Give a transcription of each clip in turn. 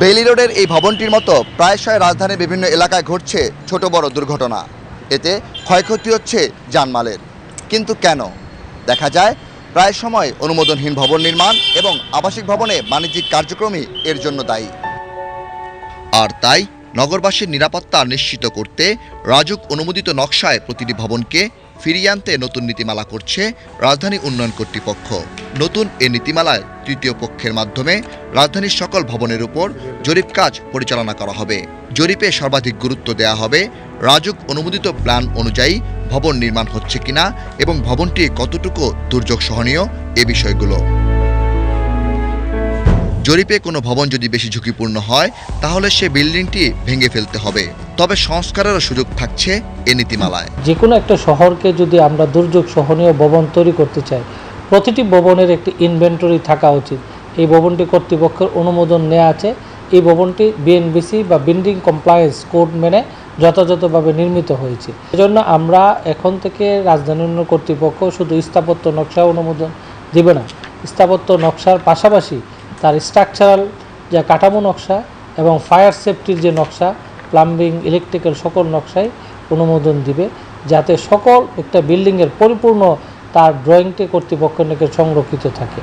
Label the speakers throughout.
Speaker 1: Bailey রোডের এই ভবনটির মতো প্রায়শই রাজধানীর বিভিন্ন এলাকায় ঘটছে ছোট বড় দুর্ঘটনা। এতে ক্ষয়ক্ষতি হচ্ছে জানমালের কিন্তু কেন? দেখা যায়, প্রায় সময় অনুমোদনহীন ভবন নির্মাণ এবং আবাসিক ভবনে বাণিজ্যিক কার্যক্রমই এর জন্য দায়ী। আর তাই নগরবাসীর নিরাপত্তা নিশ্চিত করতে রাজুক অনুমোদিত নকশায় প্রতিটি ভবনকে ফিরিয়ে আনতে নতুন নীতিমালা করছে রাজধানী উন্নয়ন কর্তৃপক্ষ। নতুন এ নীতিমালায় তৃতীয় পক্ষের মাধ্যমে রাজধানীর সকল ভবনের উপর জরিপ কাজ পরিচালনা করা হবে। জরিপে সর্বাধিক গুরুত্ব দেওয়া হবে রাজুক অনুমোদিত প্ল্যান অনুযায়ী ভবন নির্মাণ হচ্ছে কিনা এবং ভবনটি কতটুকু দুর্যোগ সহনীয় এ বিষয়গুলো। জরিপে কোনো ভবন যদি বেশি ঝুঁকিপূর্ণ হয়, তাহলে সে বিল্ডিংটি ভেঙে ফেলতে হবে। তবে সংস্কারেরও সুযোগ থাকছে এ নীতিমালায়।
Speaker 2: যে কোনো একটা শহরকে যদি আমরা দুর্যোগ সহনীয় ভবন তৈরি করতে চাই প্রতিটি ভবনের একটি ইনভেন্টরি থাকা উচিত। এই ভবনটি কর্তৃপক্ষের অনুমোদন নেওয়া আছে। এই ভবনটি বিএনবিসি বা বিল্ডিং কমপ্লায়েন্স কোড মেনে যথাযথভাবে নির্মিত হয়েছে। এজন্য আমরা এখন থেকে রাজধানী উন্নয়ন কর্তৃপক্ষ শুধু স্থাপত্য নকশা অনুমোদন দিবে না, স্থাপত্য নকশার পাশাপাশি তার স্ট্রাকচারাল যা কাঠামো নকশা এবং ফায়ার সেফটির যে নকশা প্লাম্বিং ইলেকট্রিক্যাল সকল নকশায় অনুমোদন দিবে, যাতে সকল একটা বিল্ডিংয়ের পরিপূর্ণ তার ড্রয়িংটি কর্তৃপক্ষের নিকট সংরক্ষিত থাকে।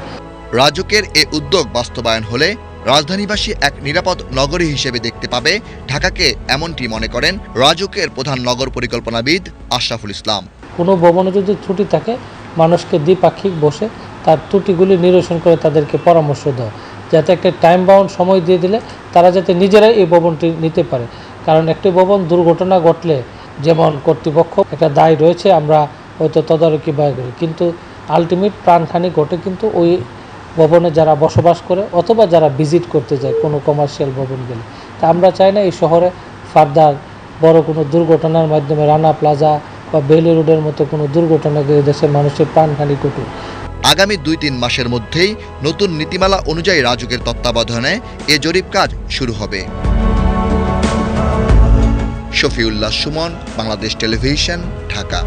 Speaker 1: রাজুকের এ উদ্যোগ বাস্তবায়ন হলে রাজধানীবাসী এক নিরাপদ নগরী হিসেবে দেখতে পাবে ঢাকাকে এমনটি মনে করেন রাজুকের প্রধান নগর পরিকল্পনাবিদ আশরাফুল ইসলাম।
Speaker 2: কোনো ভবনে যদি ত্রুটি থাকে মানুষকে দ্বিপাক্ষিক বসে তার ত্রুটিগুলি নিরসন করে তাদেরকে পরামর্শ দেওয়া যাতে একটা টাইম বাউন্ড সময় দিয়ে দিলে তারা যাতে নিজেরাই এই ভবনটি নিতে পারে। কারণ একটি ভবন দুর্ঘটনা ঘটলে যেমন কর্তৃপক্ষ একটা দায় রয়েছে আমরা হয়তো তদারকি ব্যয় করি। কিন্তু আলটিমেট প্রাণহানি ঘটে কিন্তু ওই ভবনে যারা বসবাস করে অথবা যারা ভিজিট করতে যায় কোনো কমার্শিয়াল ভবন গেলে। তা আমরা চাই না এই শহরে ফার্দার বড় কোনো দুর্ঘটনার মাধ্যমে রানা প্লাজা বা বেলি রোডের মতো কোনো দুর্ঘটনা গিয়ে দেশের মানুষের প্রাণহানি ঘটুক।
Speaker 1: আগামী দুই তিন মাসের মধ্যেই নতুন নীতিমালা অনুযায়ী রাজুকের তত্ত্বাবধানে এ জরিপ কাজ শুরু হবে। শফিউল্লাহ সুমন, বাংলাদেশ টেলিভিশন, ঢাকা।